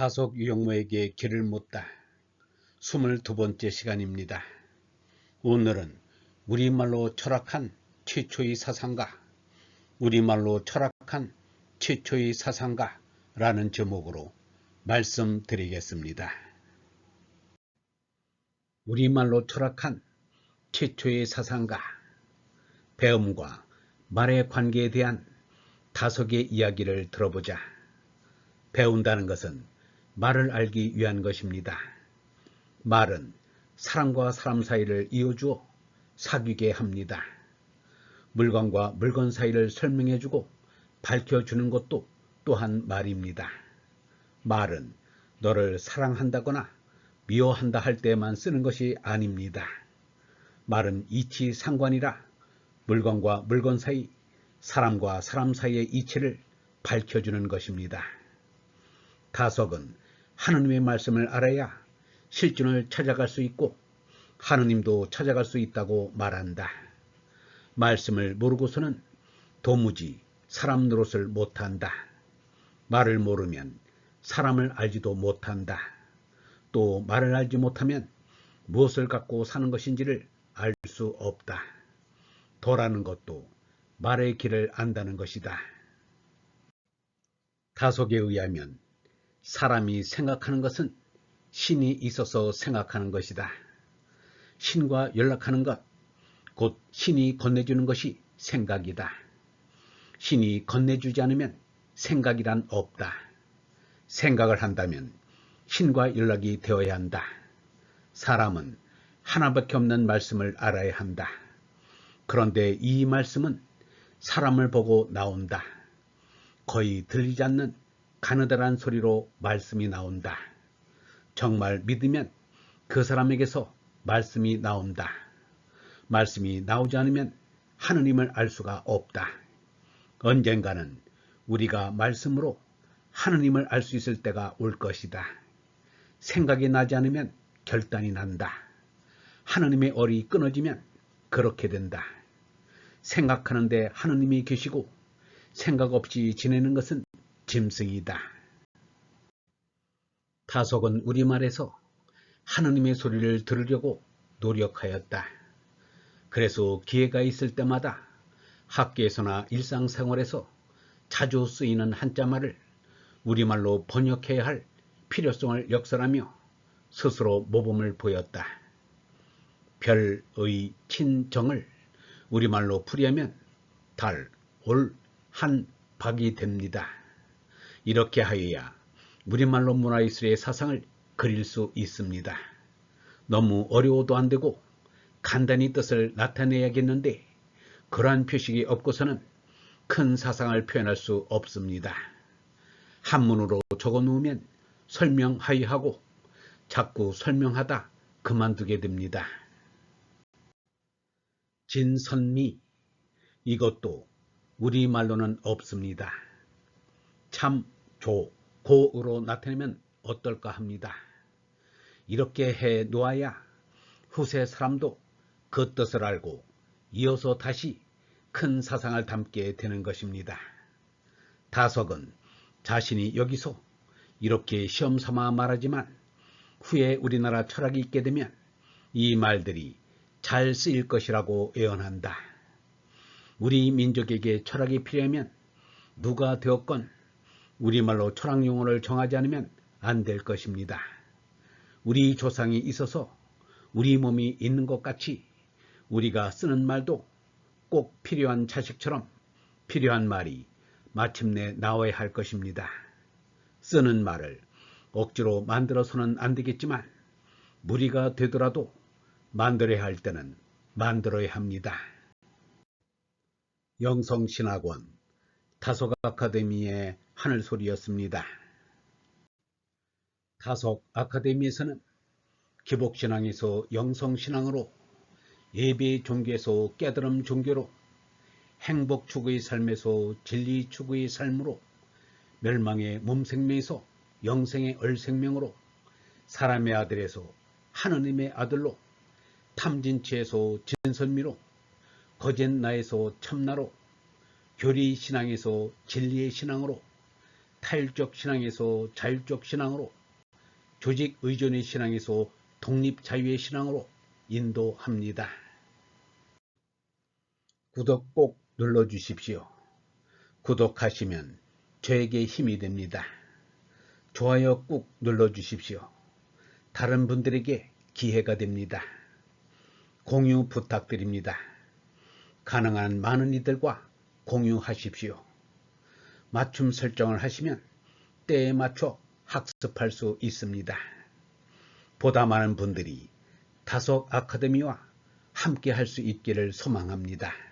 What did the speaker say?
다속 유영모에게 길을 묻다. 22번째 시간입니다. 오늘은 우리말로 철학한 최초의 사상가, 우리말로 철학한 최초의 사상가 라는 제목으로 말씀드리겠습니다. 우리말로 철학한 최초의 사상가, 배움과 말의 관계에 대한 다섯의 이야기를 들어보자. 배운다는 것은 말을 알기 위한 것입니다. 말은 사람과 사람 사이를 이어주어 사귀게 합니다. 물건과 물건 사이를 설명해주고 밝혀주는 것도 또한 말입니다. 말은 너를 사랑한다거나 미워한다 할 때만 쓰는 것이 아닙니다. 말은 이치 상관이라 물건과 물건 사이, 사람과 사람 사이의 이치를 밝혀주는 것입니다. 다석은 하느님의 말씀을 알아야 실존을 찾아갈 수 있고 하느님도 찾아갈 수 있다고 말한다. 말씀을 모르고서는 도무지 사람 노릇을 못한다. 말을 모르면 사람을 알지도 못한다. 또 말을 알지 못하면 무엇을 갖고 사는 것인지를 알 수 없다. 도라는 것도 말의 길을 안다는 것이다. 다속에 의하면 사람이 생각하는 것은 신이 있어서 생각하는 것이다. 신과 연락하는 것, 곧 신이 건네주는 것이 생각이다. 신이 건네주지 않으면 생각이란 없다. 생각을 한다면 신과 연락이 되어야 한다. 사람은 하나밖에 없는 말씀을 알아야 한다. 그런데 이 말씀은 사람을 보고 나온다. 거의 들리지 않는 가느다란 소리로 말씀이 나온다. 정말 믿으면 그 사람에게서 말씀이 나온다. 말씀이 나오지 않으면 하느님을 알 수가 없다. 언젠가는 우리가 말씀으로 하느님을 알 수 있을 때가 올 것이다. 생각이 나지 않으면 결단이 난다. 하느님의 얼이 끊어지면 그렇게 된다. 생각하는데 하느님이 계시고 생각 없이 지내는 것은 짐승이다. 타석은 우리말에서 하느님의 소리를 들으려고 노력하였다. 그래서 기회가 있을 때마다 학교에서나 일상생활에서 자주 쓰이는 한자말을 우리말로 번역해야 할 필요성을 역설하며 스스로 모범을 보였다. 별의 친정을 우리말로 풀이하면 달, 올, 한, 박이 됩니다. 이렇게 하여야 우리말로 문화예술의 사상을 그릴 수 있습니다. 너무 어려워도 안 되고 간단히 뜻을 나타내야겠는데 그러한 표식이 없고서는 큰 사상을 표현할 수 없습니다. 한문으로 적어 놓으면 설명하여 하고 자꾸 설명하다 그만두게 됩니다. 진선미 이것도 우리말로는 없습니다. 참, 조, 고으로 나타내면 어떨까 합니다. 이렇게 해 놓아야 후세 사람도 그 뜻을 알고 이어서 다시 큰 사상을 담게 되는 것입니다. 다석은 자신이 여기서 이렇게 시험 삼아 말하지만 후에 우리나라 철학이 있게 되면 이 말들이 잘 쓰일 것이라고 예언한다. 우리 민족에게 철학이 필요하면 누가 되었건 우리말로 철학 용어를 정하지 않으면 안 될 것입니다. 우리 조상이 있어서 우리 몸이 있는 것 같이 우리가 쓰는 말도 꼭 필요한 자식처럼 필요한 말이 마침내 나와야 할 것입니다. 쓰는 말을 억지로 만들어서는 안 되겠지만 무리가 되더라도 만들어야 할 때는 만들어야 합니다. 영성신학원 다속 아카데미의 하늘 소리였습니다. 다속 아카데미에서는 기복신앙에서 영성신앙으로 예배 종교에서 깨달음 종교로 행복 추구의 삶에서 진리 추구의 삶으로 멸망의 몸생명에서 영생의 얼생명으로 사람의 아들에서 하느님의 아들로 탐진치에서 진선미로 거짓 나에서 참나로 교리 신앙에서 진리의 신앙으로 타일적 신앙에서 자율적 신앙으로 조직 의존의 신앙에서 독립 자유의 신앙으로 인도합니다. 구독 꼭 눌러주십시오. 구독하시면 저에게 힘이 됩니다. 좋아요 꾹 눌러주십시오. 다른 분들에게 기회가 됩니다. 공유 부탁드립니다. 가능한 많은 이들과 공유하십시오. 맞춤 설정을 하시면 때에 맞춰 학습할 수 있습니다. 보다 많은 분들이 다속 아카데미와 함께 할 수 있기를 소망합니다.